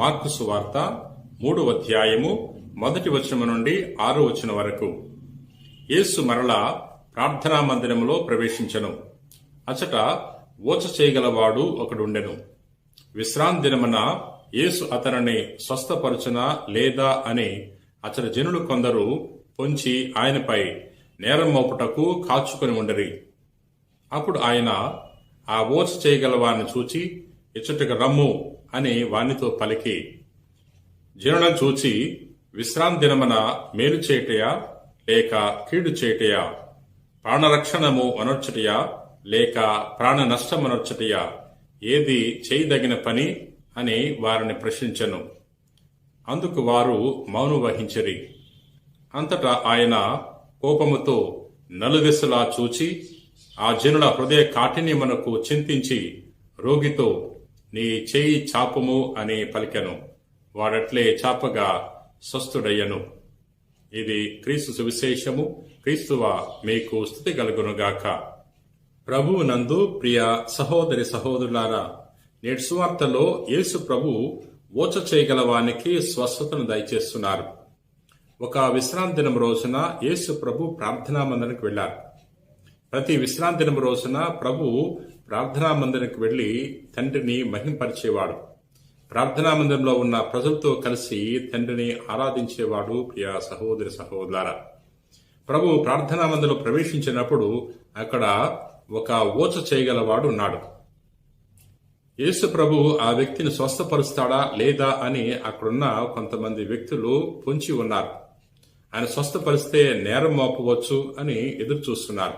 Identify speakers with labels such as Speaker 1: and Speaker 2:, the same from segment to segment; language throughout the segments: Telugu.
Speaker 1: మార్కుసు వార్త మూడు అధ్యాయము మొదటి వచనము నుండి ఆరు వచనం వరకు. యేసు మరలా ప్రార్థనా మందిరములో ప్రవేశించను. అచట ఓచ చేయగలవాడు ఒకడుండెను. విశ్రాంతి దినమున యేసు అతనిని స్వస్థపరచునా లేదా అని అతని జనులు కొందరు పొంచి ఆయనపై నేరం మోపుటకు కాచుకొని ఉండరి. అప్పుడు ఆయన ఆ ఓచ చేయగలవాన్ని చూచి ఇచ్చటికి రమ్ము అని వానితో పలికి జీర్ణం చూచి విశ్రాంతి దినమన మేలు చేటయా లేక కీడు చేయటయా? ప్రాణరక్షణము అనొచ్చటయా? లేక ప్రాణ నష్టం అనొచ్చటయా ఏది చేయదగిన పని? అని వారిని ప్రశ్నించెను. అందుకు వారు మౌనం వహించరి. అంతటా ఆయన కోపముతో నలుదిశలా చూచి ఆ జనుల హృదయ కాఠిన్యమునకు చింతించి రోగితో నీ చేయి చాపము అని పలికెను. వాడట్లే చాపగా స్వస్థుడయ్యను. ఇది క్రీస్తు సువిశేషము. క్రీస్తువ మీకు స్థుతి కలుగునుగాక. ప్రభువు నందు ప్రియ సహోదరి సహోదరులారా నేటి సువార్తలో యేసు ప్రభు ఓచ చేయగలవానికి స్వస్థతను దయచేస్తున్నారు. ఒక విశ్రాంతి దినం రోజున యేసు ప్రభు ప్రార్థనా మందిరానికి వెళ్ళారు ప్రతి విశ్రాంతి దినం రోజున ప్రభు ప్రార్థనా మందిరంకి వెళ్ళి తండ్రిని మహింపరిచేవాడు. ప్రార్థనా మందిరంలో ఉన్న ప్రజలతో కలిసి తండ్రిని ఆరాధించేవాడు ప్రియ సహోదరి సహోదర ప్రభు ప్రార్థనా మందిరంలో ప్రవేశించినప్పుడు అక్కడ ఒక ఓచ చేయగలవాడు ఉన్నాడు. యేసు ప్రభు ఆ వ్యక్తిని స్వస్థపరుస్తాడా లేదా అని అక్కడున్న కొంతమంది వ్యక్తులు పొంచి ఉన్నారు. ఆయన స్వస్థపరిస్తే నేరం మోపవచ్చు అని ఎదురు చూస్తున్నారు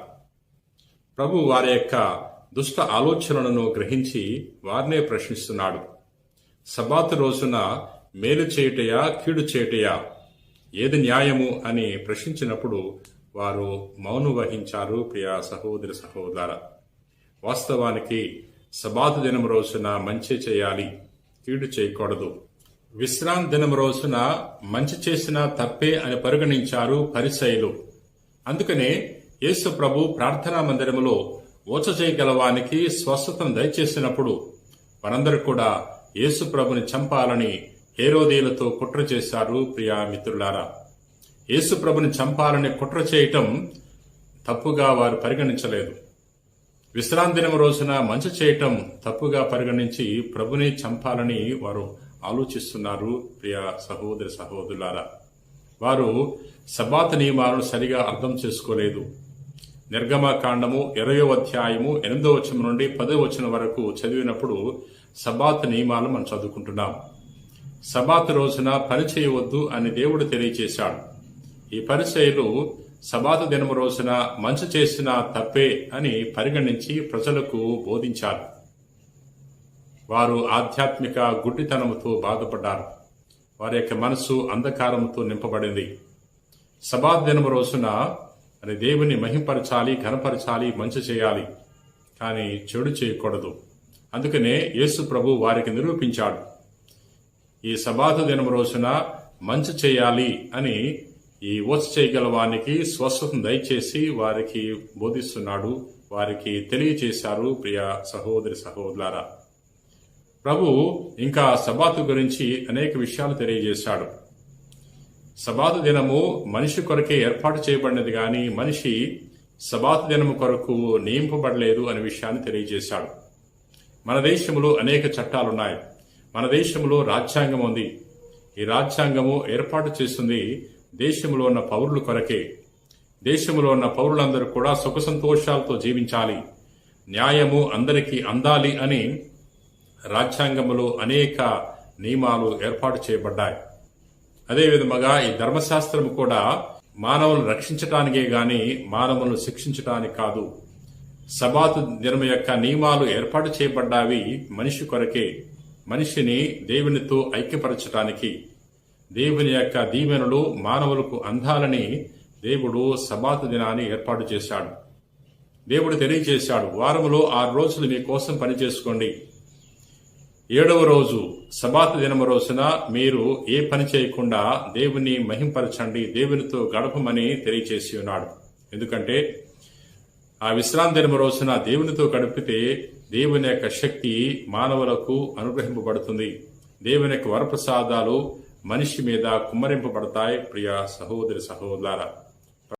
Speaker 1: ప్రభు వారి యొక్క దుష్ట ఆలోచనలను గ్రహించి వారినే ప్రశ్నిస్తున్నాడు. సబాత్ రోజున మేలు చేయుటయా కీడు చేయుటయా? ఏది న్యాయము అని ప్రశ్నించినప్పుడు వారు మౌనం వహించారు ప్రియ సహోదరి సహోదర వాస్తవానికి సబాతు దినం రోజున మంచి చేయాలి కీడు చేయకూడదు. విశ్రాంతి దినం రోజున మంచి చేసిన తప్పే అని పరిగణించారు పరిశైలు అందుకనే యేసు ప్రభు ప్రార్థనా మందిరములో ఓచ చేయగలవానికి స్వస్థతను దయచేసినప్పుడు వారందరూ కూడా యేసు ప్రభుని చంపాలని హేరోదీలతో కుట్ర చేశారు ప్రియా మిత్రులారా. యేసు ప్రభుని చంపాలని కుట్ర చేయటం తప్పుగా వారు పరిగణించలేదు. విశ్రాంతి దినం రోజున మంచి చేయటం తప్పుగా పరిగణించి ప్రభుని చంపాలని వారు ఆలోచిస్తున్నారు ప్రియ సహోదరి సహోదరులారా. వారు సబాత్ నియమాలను సరిగా అర్థం చేసుకోలేదు. నిర్గమకాండము ఇరవయో అధ్యాయము ఎనిమిదో వచనం నుండి పదో వచనం వరకు చదివినప్పుడు సబాత్ నియమాలు మనం చదువుకుంటున్నాం. సబాత్ రోజున పని చేయవద్దు అని దేవుడు తెలియచేశాడు ఈ పరిచయలు సబాత దినము రోజున మంచి చేసిన తప్పే అని పరిగణించి ప్రజలకు బోధించారు. వారు ఆధ్యాత్మిక గుడ్డితనముతో బాధపడ్డారు. వారి యొక్క మనసు అంధకారముతో నింపబడింది. సబాత్ దినము రోజున అని దేవుని మహింపరచాలి ఘనపరచాలి మంచి చేయాలి. కానీ చెడు చేయకూడదు. అందుకనే యేసు ప్రభు వారికి నిరూపించాడు. ఈ సబాత దినం రోజున మంచి చేయాలి అని ఈ ఓచ చేయగలవానికి స్వస్థతను దయచేసి వారికి బోధిస్తున్నాడు వారికి తెలియచేశారు ప్రియ సహోదరి సహోదరులారా. ప్రభు ఇంకా సబాతు గురించి అనేక విషయాలు తెలియజేశాడు. సబాతు దినము మనిషి కొరకే ఏర్పాటు చేయబడినది గాని మనిషి సబాతు దినము కొరకు నియమింపబడలేదు అనే విషయాన్ని తెలియజేశాడు. మన దేశంలో అనేక చట్టాలున్నాయి. మన దేశంలో రాజ్యాంగం ఉంది. ఈ రాజ్యాంగము ఏర్పాటు చేస్తుంది దేశంలో ఉన్న పౌరుల కొరకే. దేశంలో ఉన్న పౌరులందరూ కూడా సుఖ సంతోషాలతో జీవించాలి. న్యాయము అందరికీ అందాలి అని రాజ్యాంగములో అనేక నియమాలు ఏర్పాటు చేయబడ్డాయి. అదేవిధముగా ఈ ధర్మశాస్త్రము కూడా మానవులను రక్షించటానికే గాని మానవులను శిక్షించటానికి కాదు. సబాతు దినం యొక్క నియమాలు ఏర్పాటు చేయబడ్డావి మనిషి కొరకే మనిషిని దేవునితో ఐక్యపరచటానికి. దేవుని యొక్క దీవెనలు మానవులకు అందాలని దేవుడు సబాతు దినాన్ని ఏర్పాటు చేశాడు. దేవుడు తెలియజేశాడు వారములో ఆరు రోజులు మీ కోసం పనిచేసుకోండి. ఏడవ రోజు సబాత్ దినము రోజున మీరు ఏ పని చేయకుండా దేవుని మహింపరచండి దేవునితో గడపమని తెలియచేసి ఉన్నాడు. ఎందుకంటే ఆ విశ్రాంతి దినము రోజున దేవునితో గడిపితే దేవుని యొక్క శక్తి మానవులకు అనుగ్రహింపబడుతుంది. దేవుని యొక్క వరప్రసాదాలు మనిషి మీద కుమ్మరింపబడతాయి. ప్రియ సహోదరి సహోదర